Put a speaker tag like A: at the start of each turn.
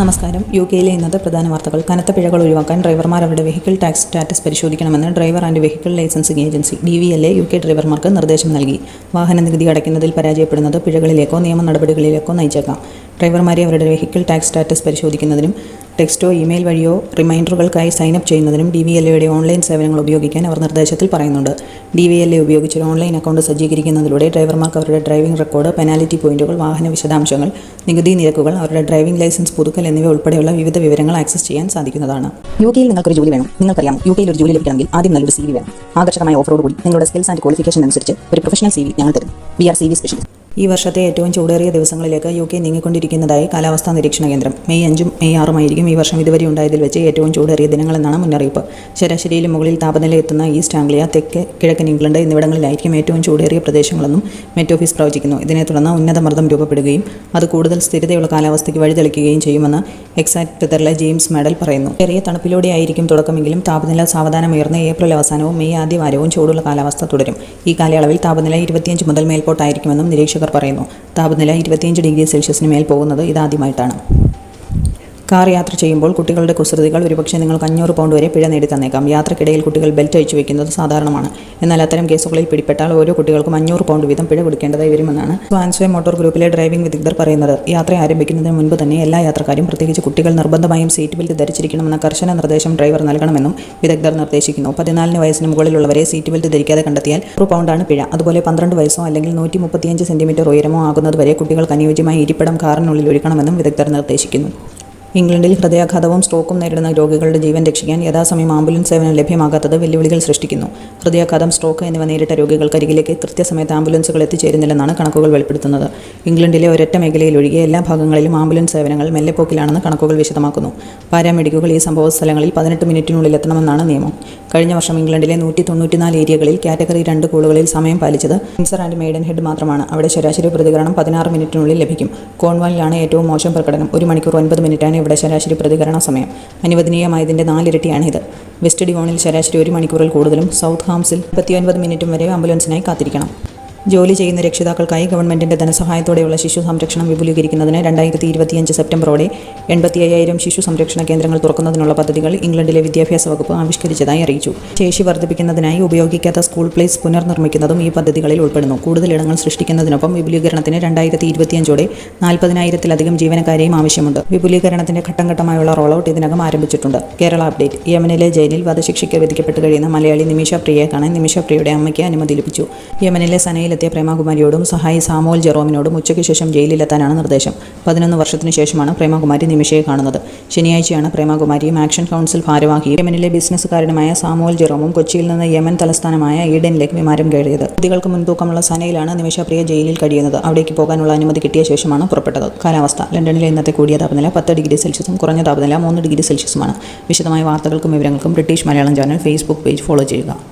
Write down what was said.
A: നമസ്കാരം. യു കെയിലെ ഇന്നത്തെ പ്രധാന വാർത്തകൾ. കനത്ത പിഴകൾ ഒഴിവാക്കാൻ ഡ്രൈവർമാർ അവരുടെ vehicle tax status പരിശോധിക്കണമെന്ന് driver and vehicle licensing agency D V L A U K ഡ്രൈവർമാർക്ക് നിർദ്ദേശം നൽകി. വാഹന നികുതി അടയ്ക്കുന്നതിൽ പരാജയപ്പെടുന്നത് പിഴകളിലേക്കോ നിയമ നടപടികളിലേക്കോ നയിച്ചേക്കാം. ഡ്രൈവർമാരെ അവരുടെ വെഹിക്കിൾ ടാക്സ് സ്റ്റാറ്റസ് പരിശോധിക്കുന്നതിനും ടെക്സ്റ്റോ ഇമെയിൽ വഴിയോ റിമൈൻഡറുകൾക്കായി സൈൻ അപ്പ് ചെയ്യുന്നതിനും ഡി വി എൽ എയുടെ ഓൺലൈൻ സേവനങ്ങൾ ഉപയോഗിക്കാൻ അവർ നിർദ്ദേശത്തിൽ പറയുന്നുണ്ട്. ഡി വി എൽ എ ഉപയോഗിച്ച് ഒരു ഓൺലൈൻ അക്കൗണ്ട് സജ്ജീകരിക്കുന്നതിലൂടെ ഡ്രൈവർമാർക്ക് അവരുടെ ഡ്രൈവിംഗ് റെക്കോർഡ് പെനാലിറ്റി പോയിന്റുകൾ വാഹന വിശദാംശങ്ങൾ നികുതി നിരക്കുകൾ അവരുടെ ഡ്രൈവിംഗ് ലൈസൻസ് പുതുക്കൽ എന്നിവ ഉൾപ്പെടെയുള്ള വിവിധ വിവരങ്ങൾ ആക്സസ് ചെയ്യാൻ സാധിക്കുന്നതാണ്.
B: യു കെയിൽ നിങ്ങൾക്കൊരു ജോലി വേണം. നിങ്ങൾക്കറിയാം യു കെയിൽ ഒരു ജോലി ലഭിക്കണമെങ്കിൽ ആദ്യം നല്ലൊരു സി വി വേണം. ആകർഷകമായ ഓഫറോട് കൂടി നിങ്ങളുടെ സ്കിൽസ് ആൻഡ് ക്വാളിഫിക്കേഷൻ അനുസരിച്ച് ഒരു പ്രൊഫഷണൽ സി വി ഞങ്ങൾ തരും. V R C V specialist
A: ഈ വർഷത്തെ ഏറ്റവും ചൂടേറിയ ദിവസങ്ങളിലേക്ക് യു കെ നീങ്ങിക്കൊണ്ടിരിക്കുന്നതായി കാലാവസ്ഥാ നിരീക്ഷണ കേന്ദ്രം. മെയ് അഞ്ചും മെയ് ആറുമായിരിക്കും ഈ വർഷം ഇതുവരെ ഉണ്ടായതിൽ വെച്ച് ഏറ്റവും ചൂടേറിയ ദിനങ്ങളെന്നാണ് മുന്നറിയിപ്പ്. ശരാശരിയിൽ മുകളിൽ താപനില എത്തുന്ന ഈസ്റ്റ് ആംഗ്ലിയ തെക്ക് കിഴക്കൻ ഇംഗ്ലണ്ട് എന്നിവിടങ്ങളിലായിരിക്കും ഏറ്റവും ചൂടേറിയ പ്രദേശങ്ങളെന്നും മെറ്റ് ഓഫീസ് പ്രവചിക്കുന്നു. ഇതിനെ തുടർന്ന് ഉന്നതമർദ്ദം രൂപപ്പെടുകയും അത് കൂടുതൽ സ്ഥിരതയുള്ള കാലാവസ്ഥയ്ക്ക് വഴിതെളിക്കുകയും ചെയ്യുമെന്ന് എക്സാക്ട് വെതറിലെ ജെയിംസ് മെഡൽ പറയുന്നു. ചെറിയ തണുപ്പിലൂടെയായിരിക്കും തുടക്കമെങ്കിലും താപനില സാവധാനം ഏപ്രിൽ അവസാനവും മെയ് ആദ്യവാരവും ചൂടുള്ള കാലാവസ്ഥ തുടരും. ഈ കാലയളവിൽ താപനില ഇരുപത്തിയഞ്ച് മുതൽ മേൽപോട്ടായിരിക്കുമെന്നും നിരീക്ഷകർ പറയുന്നു. താപനില ഇരുപത്തിയഞ്ച് ഡിഗ്രി സെൽഷ്യസിന് മേൽ പോകുന്നത് ഇതാദ്യമായിട്ടാണ്. കാർ യാത്ര ചെയ്യുമ്പോൾ കുട്ടികളുടെ കുസൃതികൾ ഒരുപക്ഷെ നിങ്ങൾക്ക് അഞ്ഞൂറ് പൗണ്ട് വരെ പിഴ നേടി തന്നേക്കാം യാത്രക്കിടയിൽ കുട്ടികൾ ബെൽറ്റ് അഴിച്ചു വയ്ക്കുന്നത് സാധാരണമാണ്. എന്നാൽ അത്തരം കേസുകളിൽ പിടിപ്പെട്ടാൽ ഓരോ കുട്ടികൾക്കും അഞ്ഞൂറ് പൗണ്ട് വീതം പിഴ കൊടുക്കേണ്ടതായി വരുമെന്നാണ് സ്വാൻസ്വേ മോട്ടോർ ഗ്രൂപ്പിലെ ഡ്രൈവിംഗ് വിദഗ്ധർ പറയുന്നത്. യാത്ര ആരംഭിക്കുന്നതിന് മുൻപ് തന്നെ എല്ലാ യാത്രക്കാരും പ്രത്യേകിച്ച് കുട്ടികൾ നിർബന്ധമായും സീറ്റ് ബെൽറ്റ് ധരിച്ചിരിക്കണമെന്ന കർശന നിർദ്ദേശം ഡ്രൈവർ നൽകണമെന്നും വിദഗ്ധർ നിർദ്ദേശിക്കുന്നു. പതിനാലിന് വയസ്സിന് മുകളിലുള്ളവരെ സീറ്റ് ബെൽറ്റ് ധരിക്കാതെ കണ്ടെത്തിയാൽ ഒരു പൗണ്ടാണ് പിഴ. അതുപോലെ പന്ത്രണ്ട് വയസ്സോ അല്ലെങ്കിൽ നൂറ്റി മുപ്പത്തിയഞ്ച് ഉയരമോ ആകുന്നതുവരെ കുട്ടികൾക്ക് അനുയോജ്യമായ ഇരിപ്പിടം കാറിനുള്ളിൽ ഒരുക്കണമെന്നും വിദഗ്ധർ നിർദ്ദേശിക്കുന്നു. ഇംഗ്ലണ്ടിൽ ഹൃദയാഘാതവും സ്ട്രോക്കും നേരിടുന്ന രോഗികളുടെ ജീവൻ രക്ഷിക്കാൻ യഥാസമയം ആംബുലൻസ് സേവനം ലഭ്യമാകാത്തത് വെല്ലുവിളികൾ സൃഷ്ടിക്കുന്നു. ഹൃദയാഘാതം സ്ട്രോക്ക് എന്നിവ നേരിട്ട രോഗികൾക്കരികിലേക്ക് കൃത്യസമയത്ത് ആംബുലൻസുകൾ എത്തിച്ചേരുന്നില്ലെന്നാണ് കണക്കുകൾ വെളിപ്പെടുത്തുന്നത്. ഇംഗ്ലണ്ടിലെ ഒരൊറ്റ മേഖലയിൽ ഒഴികെ എല്ലാ ഭാഗങ്ങളിലും ആംബുലൻസ് സേവനങ്ങൾ മെല്ലെപ്പോക്കിലാണെന്ന് കണക്കുകൾ വിശദമാക്കുന്നു. പാരാമെഡിക്കുകൾ ഈ സംഭവ സ്ഥലങ്ങളിൽ പതിനെട്ട് മിനിറ്റിനുള്ളിൽ എത്തണമെന്നാണ് നിയമം. കഴിഞ്ഞ വർഷം ഇംഗ്ലണ്ടിലെ നൂറ്റി തൊണ്ണൂറ്റിനാല് ഏരിയകളിൽ കാറ്റഗറി രണ്ട് കൂളുകളിൽ സമയം പാലിച്ചത് ഇൻസർ ആൻഡ് മെയ്ഡൻ ഹെഡ് മാത്രമാണ്. അവിടെ ശരാശരി പ്രതികരണം പതിനാറ് മിനിറ്റിനുള്ളിൽ ലഭിക്കും. കോൺവാലിലാണ് ഏറ്റവും മോശം പ്രകടനം. ഒരു മണിക്കൂർ ഒൻപത് മിനിറ്റാണ് ഇവിടെ ശരാശരി പ്രതികരണ സമയം. അനുവദനീയമായതിന്റെ നാലിരട്ടിയാണിത്. വെസ്റ്റ് ഡിവോണിൽ ശരാശരി ഒരു മണിക്കൂറിൽ കൂടുതലും സൗത്ത് ഹാംസിൽ മുപ്പത്തിയൊൻപത് മിനിറ്റും വരെ ആംബുലൻസിനായി കാത്തിരിക്കണം. ജോലി ചെയ്യുന്ന രക്ഷിതാക്കൾക്കായി ഗവൺമെന്റിന്റെ ധനസഹായത്തോടെയുള്ള ശിശു സംരക്ഷണം വിപുലീകരിക്കുന്നതിന് രണ്ടായിരത്തി ഇരുപത്തിയഞ്ച് സെപ്റ്റംബറോടെ എൺപത്തി അയ്യായിരം ശിശു സംരക്ഷണ കേന്ദ്രങ്ങൾ തുറക്കുന്നതിനുള്ള പദ്ധതികൾ ഇംഗ്ലണ്ടിലെ വിദ്യാഭ്യാസ വകുപ്പ് ആവിഷ്കരിച്ചതായി അറിയിച്ചു. ശേഷി വർദ്ധിപ്പിക്കുന്നതിനായി ഉപയോഗിക്കാത്ത സ്കൂൾ പ്ലേസ് പുനർനിർമ്മിക്കുന്നതും ഈ പദ്ധതികളിൽ ഉൾപ്പെടുന്നു. കൂടുതൽ ഇടങ്ങൾ സൃഷ്ടിക്കുന്നതിനൊപ്പം വിപുലീകരണത്തിന് രണ്ടായിരത്തി ഇരുപത്തിയഞ്ചോടെ നാൽപ്പതിനായിരത്തിലധികം ജീവനക്കാരെയും ആവശ്യമുണ്ട്. വിപുലീകരണത്തിന്റെ ഘട്ടംഘട്ടമായുള്ള റോളൌട്ട് ഇതിനകം ആരംഭിച്ചിട്ടുണ്ട്. കേരള അപ്ഡേറ്റ്. യമനിലെ ജയിലിൽ വധശിക്ഷയ്ക്ക് വിധിക്കപ്പെട്ട് കഴിയുന്ന മലയാളി നിമിഷ പ്രിയയെ കാണാൻ നിമിഷ പ്രിയയുടെ അമ്മയ്ക്ക് അനുമതി ലഭിച്ചു. യമനിലെ സനയിൽ ജയിലിലെത്തിയ പ്രേമകുമാരിയോടും സഹായി സാമോൽ ജെറോമിനോടും ഉച്ചയ്ക്ക് ശേഷം ജയിലിലെത്താനാണ് നിർദ്ദേശം. പതിനൊന്ന് വർഷത്തിനു ശേഷമാണ് പ്രേമകുമാരി നിമിഷയെ കാണുന്നത്. ശനിയാഴ്ചയാണ് പ്രേമകുമാരിയും ആക്ഷൻ കൗൺസിൽ ഭാരവാഹിയും യമനിലെ ബിസിനസ്സുകാരനുമായ സാമോൽ ജെറോമും കൊച്ചിയിൽ നിന്ന് യമൻ തലസ്ഥാനമായ ഈഡനിലേക്ക് വിമാനം കയറിയത്. കുട്ടികൾക്ക് മുൻതൂക്കമുള്ള സനയിലാണ് നിമിഷ പ്രിയ ജയിലിൽ കഴിയുന്നത്. അവിടേക്ക് പോകാനുള്ള അനുമതി കിട്ടിയ ശേഷമാണ് പുറപ്പെട്ടത്. കാലാവസ്ഥ. ലണ്ടനിലെ ഇന്നത്തെ കൂടിയ താപനില പത്ത് ഡിഗ്രി സെൽഷ്യസും കുറഞ്ഞ താപനില മൂന്ന് ഡിഗ്രി സെൽഷ്യസുമാണ്. വിശദമായ വാർത്തകൾക്കും വിവരങ്ങൾക്കും British Malayalam channel Facebook page follow ചെയ്യുക.